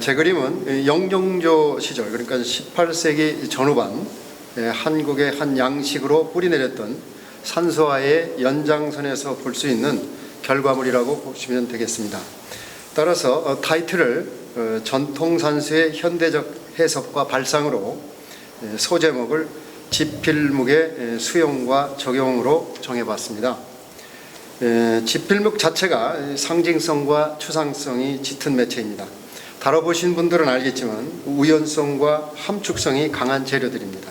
에, 제 그림은 영종조 시절 그러니까 18세기 전후반 에, 한국의 한 양식으로 뿌리내렸던 산소화의 연장선에서 볼 수 있는 결과물이라고 보시면 되겠습니다. 따라서 어, 타이틀을 어, 전통 산수의 현대적 해석과 발상으로 에, 소제목을 지필묵의 에, 수용과 적용으로 정해봤습니다. 에, 지필묵 자체가 상징성과 추상성이 짙은 매체입니다. 다뤄보신 분들은 알겠지만 우연성과 함축성이 강한 재료들입니다.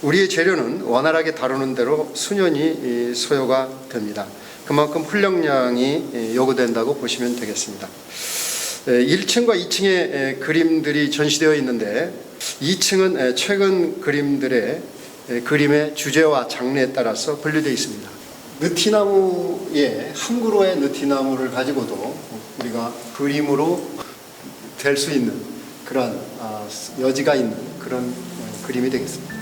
우리의 재료는 원활하게 다루는 대로 수년이 이, 소요가 됩니다. 그만큼 훈련량이 이, 요구된다고 보시면 되겠습니다. 1층과 2층에 그림들이 전시되어 있는데 2층은 최근 그림들의 에, 그림의 주제와 장르에 따라서 분류되어 있습니다. 느티나무의 한 그루의 느티나무를 가지고도 우리가 그림으로 될 수 있는 그런 아, 여지가 있는 그런 어, 그림이 되겠습니다.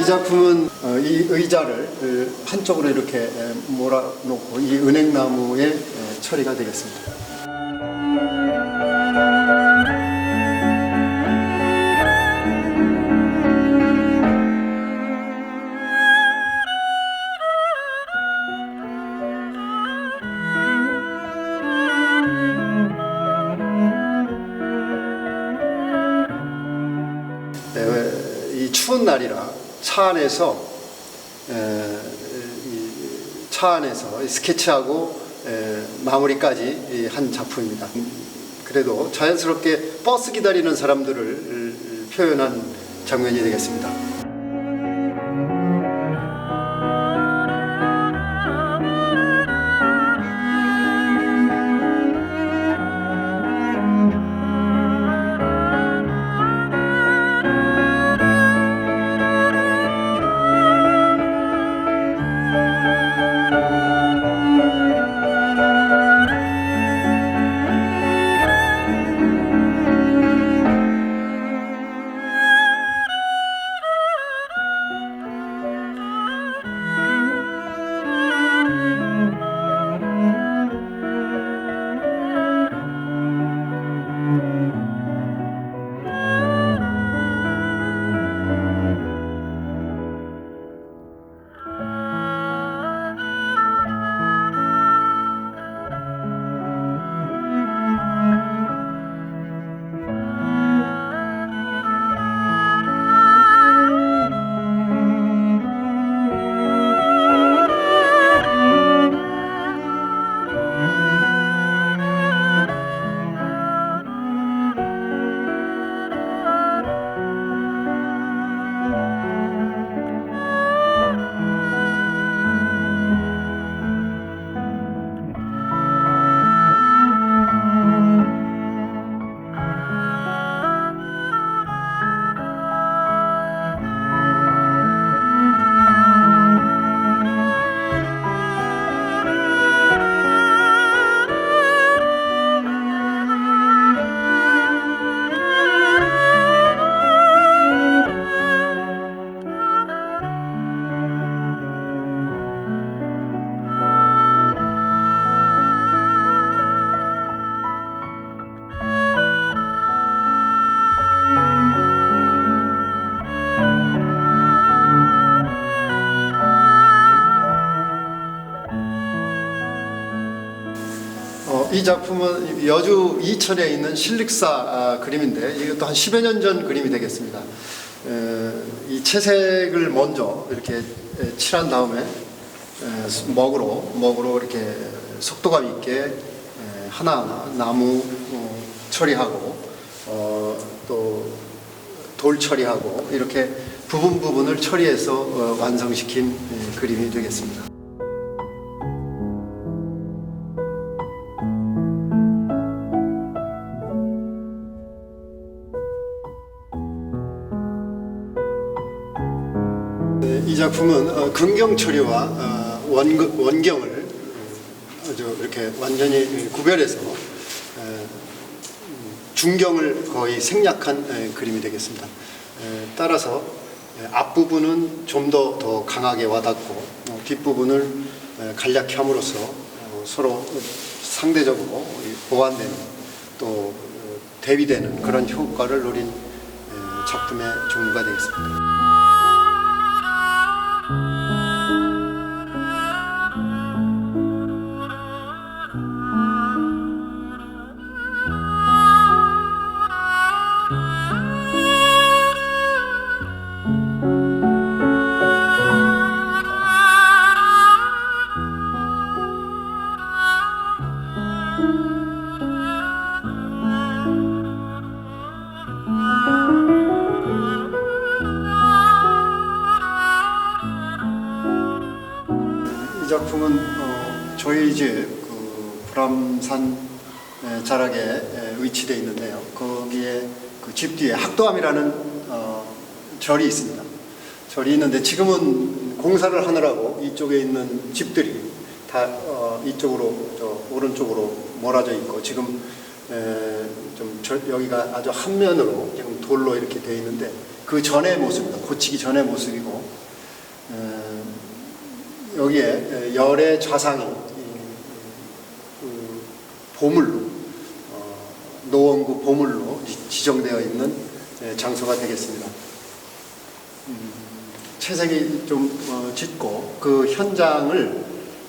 이 작품은 어, 이 의자를 어, 한쪽으로 이렇게 에, 몰아놓고 이 은행나무에 에, 처리가 되겠습니다. 안에서 차 안에서 스케치하고 에, 마무리까지 이한 작품입니다. 그래도 자연스럽게 버스 기다리는 사람들을 표현한 장면이 되겠습니다. 작품은 여주 이천에 있는 실릭사 아, 그림인데 이것도 한 10여 년 전 그림이 되겠습니다. 에, 이 채색을 먼저 이렇게 에, 칠한 다음에 먹으로 먹으로 이렇게 속도감 있게 에, 하나하나 나무 어, 처리하고 어, 또돌 처리하고 이렇게 부분 부분을 처리해서 어, 완성시킨 에, 그림이 되겠습니다. 작품은 어, 근경 처리와 어, 원, 원경을 어, 아주 이렇게 완전히 구별해서 에, 음, 중경을 거의 생략한 에, 그림이 되겠습니다. 에, 따라서 에, 앞부분은 좀 더 더 강하게 와닿고 어, 뒷부분을 에, 간략히 함으로써 어, 서로 상대적으로 이 보완되는 또 어, 대비되는 그런 효과를 노린 에, 작품의 종류가 되겠습니다. 저희 집그 불암산 에, 자락에 에, 위치되어 있는데요. 거기에 그 집 뒤에 학도암이라는 어, 절이 있습니다. 절이 있는데 지금은 공사를 하느라고 이쪽에 있는 집들이 다 어, 이쪽으로 저 오른쪽으로 몰아져 있고 지금 에, 좀 절- 여기가 아주 한면으로 지금 돌로 이렇게 되어 있는데 그 전의 모습입니다. 고치기 전의 모습이고 에, 여기에 열의 좌상이 이, 그 보물로 어, 노원구 보물로 지- 지정되어 있는 예, 장소가 되겠습니다. 음, 채색이 좀 어, 짙고 그 현장을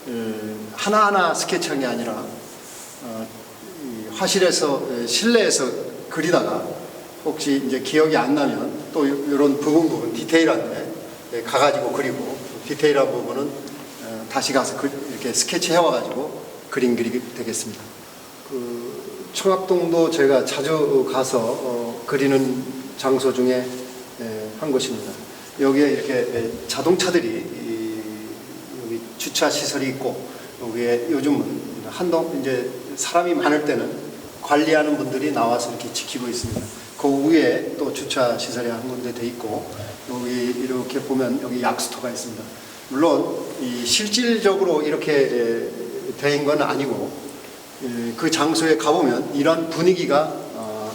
에, 하나하나 스케치한 게 아니라 어, 이 화실에서 에, 실내에서 그리다가 혹시 이제 기억이 안 나면 또 이런 부분 부분 디테일한데 예, 가가지고 그리고 디테일한 부분은 어, 다시 가서 그- 이렇게 스케치 해와가지고 그림 그리게 되겠습니다. 그 청학동도 제가 자주 가서 어, 그리는 장소 중에 에, 한 곳입니다. 여기에 이렇게 에, 자동차들이 이, 여기 주차 시설이 있고 여기에 요즘은 한동 이제 사람이 많을 때는 관리하는 분들이 나와서 이렇게 지키고 있습니다. 그 위에 또 주차 시설이 한 군데 돼 있고 여기 이렇게 보면 여기 약수터가 있습니다. 물론 이 실질적으로 이렇게 된 건 아니고 에, 그 장소에 가보면 이런 분위기가 어,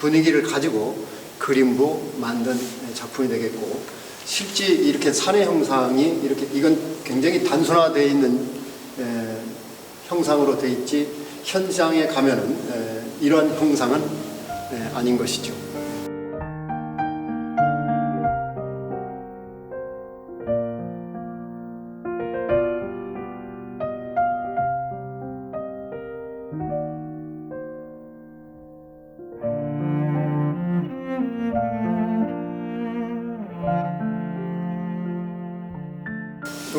분위기를 가지고 그림부 만든 작품이 되겠고 실제 이렇게 산의 형상이 이렇게 이건 굉장히 단순화되어 있는 에, 형상으로 되어 있지 현장에 가면은 에, 이런 형상은 에, 아닌 것이죠.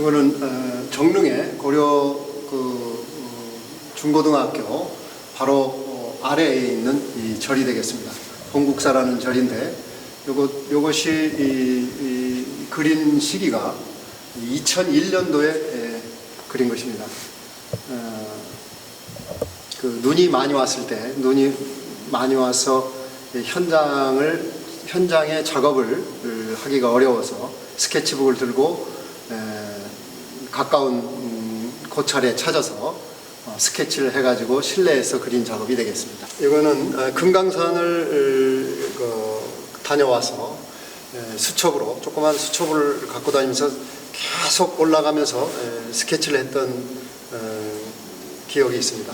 이거는 어, 정릉의 고려 그 어, 중고등학교 바로 어, 아래에 있는 이 절이 되겠습니다. 홍국사라는 절인데 요것 요것이 이, 이 그린 시기가 2001년도에 그린 것입니다. 어, 그 눈이 많이 왔을 때 눈이 많이 와서 이 현장을 현장의 작업을 하기가 어려워서 스케치북을 들고 에, 가까운 음, 고찰에 찾아서 어, 스케치를 해가지고 실내에서 그린 작업이 되겠습니다. 이거는 어, 금강산을 그, 다녀와서 에, 수첩으로 조그만 수첩을 갖고 다니면서 계속 올라가면서 에, 스케치를 했던 어, 기억이 있습니다.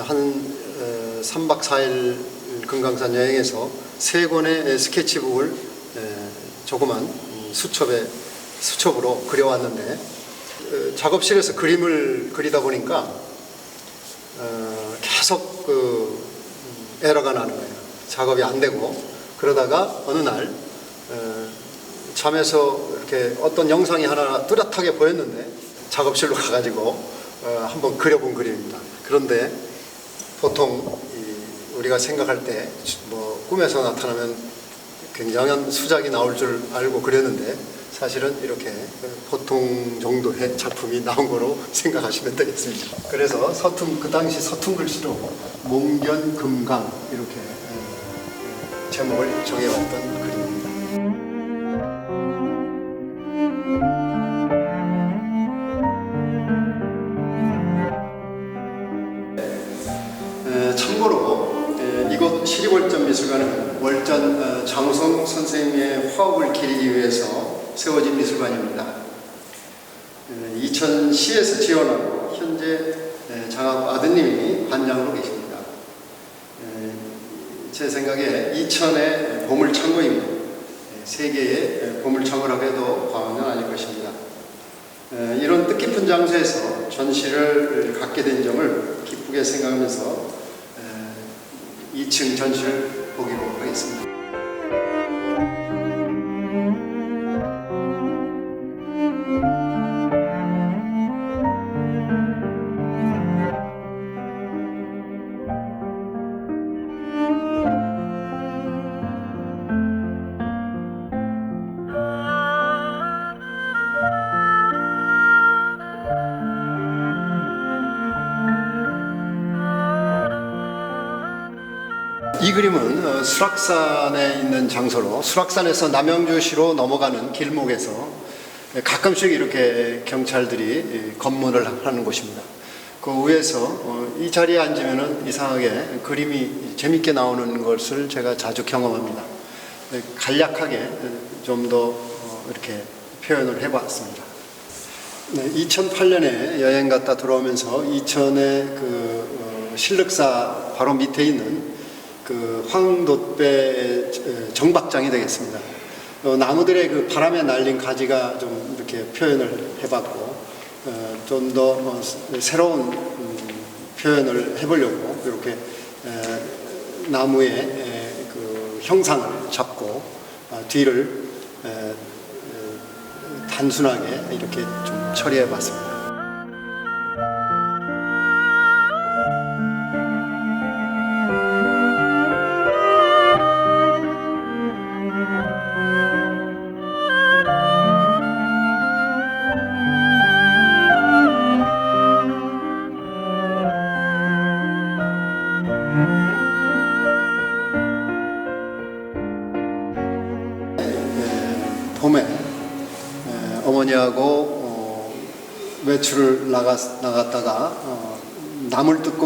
한 어, 3박 4일 금강산 여행에서 세 권의 스케치북을 에, 조그만 음, 수첩에 수첩으로 그려왔는데 어, 작업실에서 그림을 그리다 보니까 어, 계속 그 음, 에러가 나는 거예요. 작업이 안 되고 그러다가 어느 날 어, 잠에서 이렇게 어떤 영상이 하나 뚜렷하게 보였는데 작업실로 가가지고 어, 한번 그려본 그림입니다. 그런데 보통 이 우리가 생각할 때 뭐 꿈에서 나타나면 굉장한 수작이 나올 줄 알고 그렸는데 사실은 이렇게 보통 정도의 작품이 나온 거로 생각하시면 되겠습니다. 그래서 서툰 그 당시 서툰 글씨로 몽견금강 이렇게 예, 제목을 정해왔던 그림입니다. 에, 참고로 에, 이곳 시립월전 미술관은 월전 어, 장우성 선생님의 화업을 기리기 위해서 세워진 미술관입니다. 에, 2010에서 지원하고 현재 에, 장하고 아드님이 관장으로 계십니다. 에, 제 생각에 이천의 보물창고입니다. 에, 세계의 보물창고라고 해도 과언은 아닐 것입니다. 에, 이런 뜻깊은 장소에서 전시를 갖게 된 점을 기쁘게 생각하면서 에, 2층 전시를 보기로 하겠습니다. 수락산에 있는 장소로 수락산에서 남양주시로 넘어가는 길목에서 가끔씩 이렇게 경찰들이 예, 검문을 하는 곳입니다. 그 위에서 어, 이 자리에 앉으면 이상하게 그림이 재밌게 나오는 것을 제가 자주 경험합니다. 예, 간략하게 좀 더 이렇게 표현을 해봤습니다. 네, 2008년에 여행 갔다 돌아오면서 이천의 그 어, 실륵사 바로 밑에 있는 그 황돛배 정박장이 되겠습니다. 어, 나무들의 그 바람에 날린 가지가 좀 이렇게 표현을 해봤고 어, 좀더 어, 새로운 음, 표현을 해보려고 이렇게 에, 나무의 에, 그 형상을 잡고 아, 뒤를 에, 에, 단순하게 이렇게 좀 처리해 봤습니다.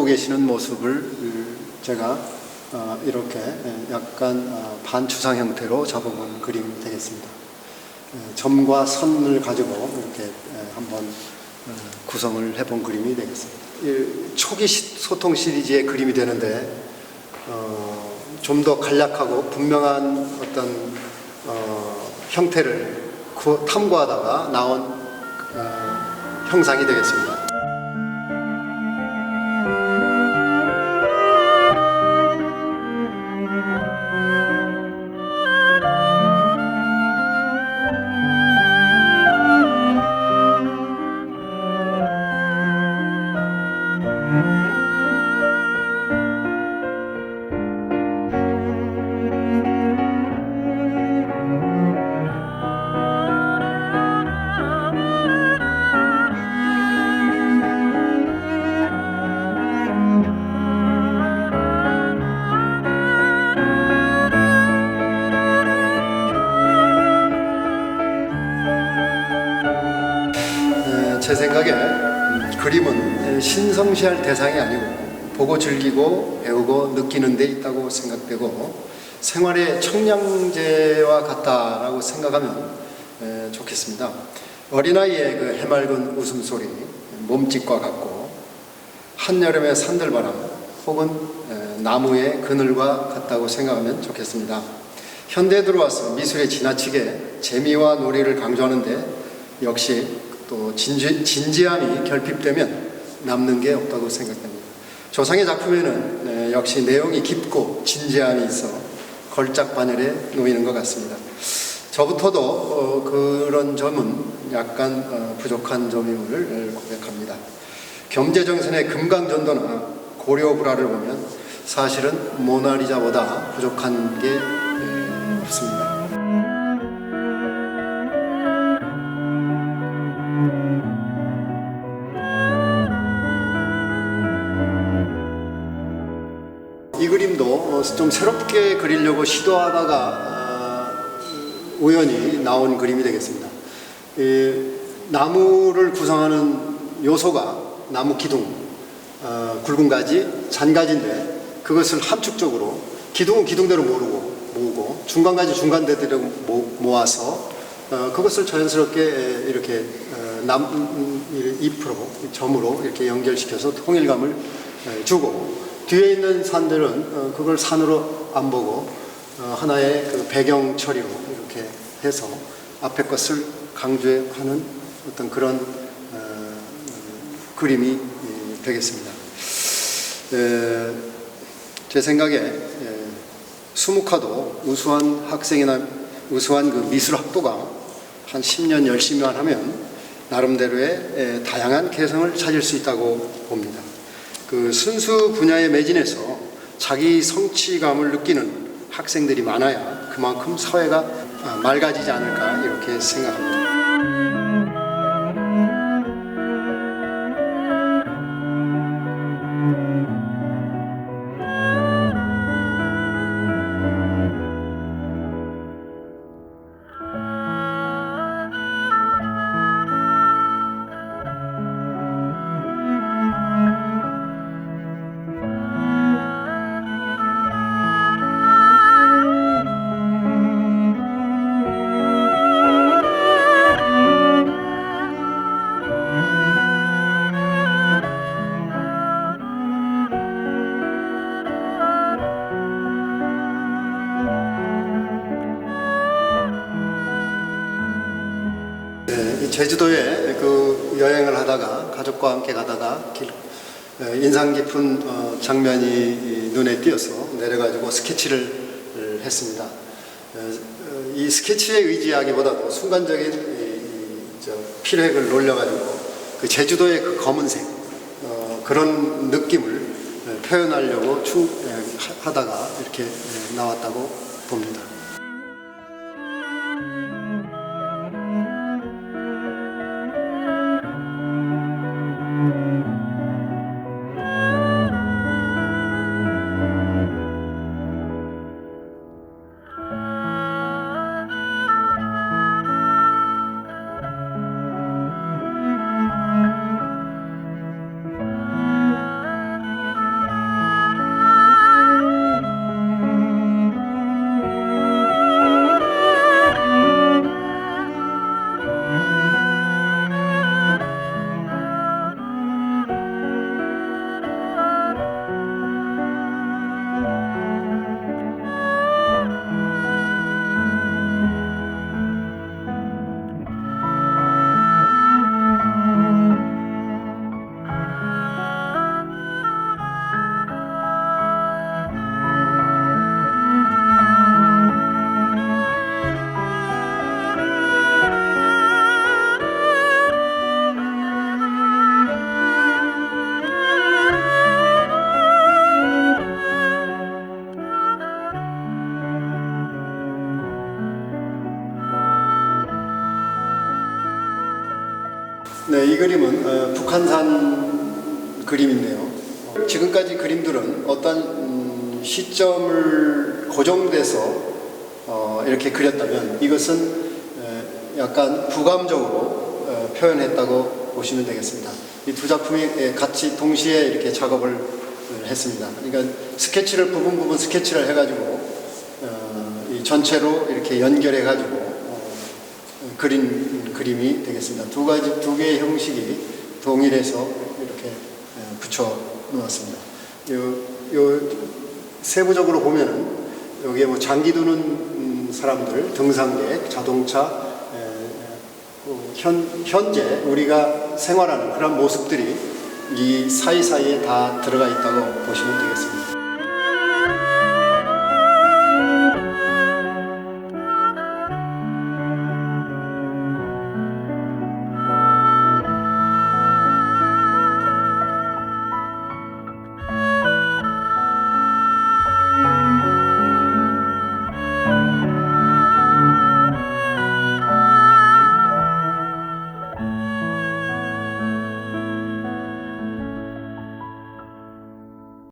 계시는 모습을 음, 제가 어, 이렇게 에, 약간 어, 반추상 형태로 잡아본 그림이 되겠습니다. 에, 점과 선을 가지고 이렇게 에, 한번 어, 구성을 해본 그림이 되겠습니다. 이 초기 시- 소통 시리즈의 그림이 되는데 어, 좀 더 간략하고 분명한 어떤 어, 형태를 구- 탐구하다가 나온 어, 형상이 되겠습니다. 에, 신성시할 대상이 아니고 보고 즐기고 배우고 느끼는 데 있다고 생각되고 생활의 청량제와 같다라고 생각하면 에, 좋겠습니다. 어린아이의 그 해맑은 웃음소리, 몸짓과 같고 한여름의 산들바람 혹은 에, 나무의 그늘과 같다고 생각하면 좋겠습니다. 현대에 들어와서 미술에 지나치게 재미와 놀이를 강조하는데 역시 또 진지, 진지함이 결핍되면 남는 게 없다고 생각됩니다. 조상의 작품에는 에, 역시 내용이 깊고 진지함이 있어 걸작 반열에 놓이는 것 같습니다. 저부터도 어, 그런 점은 약간 어, 부족한 점임을 고백합니다. 경제정선의 금강전도나 고려불화를 보면 사실은 모나리자보다 부족한 게 에, 없습니다. 새롭게 그리려고 시도하다가 아, 우연히 나온 그림이 되겠습니다. 이 나무를 구성하는 요소가 나무 기둥, 어, 굵은 가지, 잔가지인데 그것을 함축적으로 기둥은 기둥대로 모으고 모으고 중간 가지 중간대대로 모- 모아서 어, 그것을 자연스럽게 에, 이렇게 어, 남 음, 이- 잎으로 점으로 이렇게 연결시켜서 통일감을 에, 주고 뒤에 있는 산들은 어, 그걸 산으로 안 보고 어, 하나의 그 배경 처리로 이렇게 해서 앞에 것을 강조하는 어떤 그런 어, 음, 그림이 이, 되겠습니다. 에, 제 생각에 에, 수묵화도 우수한 학생이나 우수한 그 미술 학도가 한 10년 열심히만 하면 나름대로의 에, 다양한 개성을 찾을 수 있다고 봅니다. 그 순수 분야에 매진해서 자기 성취감을 느끼는 학생들이 많아야 그만큼 사회가 아, 맑아지지 않을까 이렇게 생각합니다. 제주도에 그 여행을 하다가 가족과 함께 가다가 길- 에, 인상 깊은 어, 장면이 이 눈에 띄어서 내려가지고 스케치를 을 했습니다. 이 스케치에 의지하기보다도 순간적인 필획을 놀려가지고 그 제주도의 그 검은색 어, 그런 느낌을 에, 표현하려고 하다가 이렇게 에, 나왔다고 봅니다. 그림은 어, 북한산 그림인데요. 어, 지금까지 그림들은 어떤 음, 시점을 고정돼서 어, 이렇게 그렸다면 이것은 에, 약간 부감적으로 어, 표현했다고 보시면 되겠습니다. 이 두 작품이 에, 같이 동시에 이렇게 작업을 어, 했습니다. 그러니까 스케치를 부분 부분 스케치를 해가지고 어, 이 전체로 이렇게 연결해가지고 어, 그린 그림이 되겠습니다. 두 가지 두 개의 형식이 동일해서 이렇게 에, 붙여 놓았습니다. 요, 요 세부적으로 보면은 여기에 뭐 장기 두는 음, 사람들, 등산객, 자동차, 그 현, 현재 우리가 생활하는 그런 모습들이 이 사이사이에 다 들어가 있다고 보시면 되겠습니다.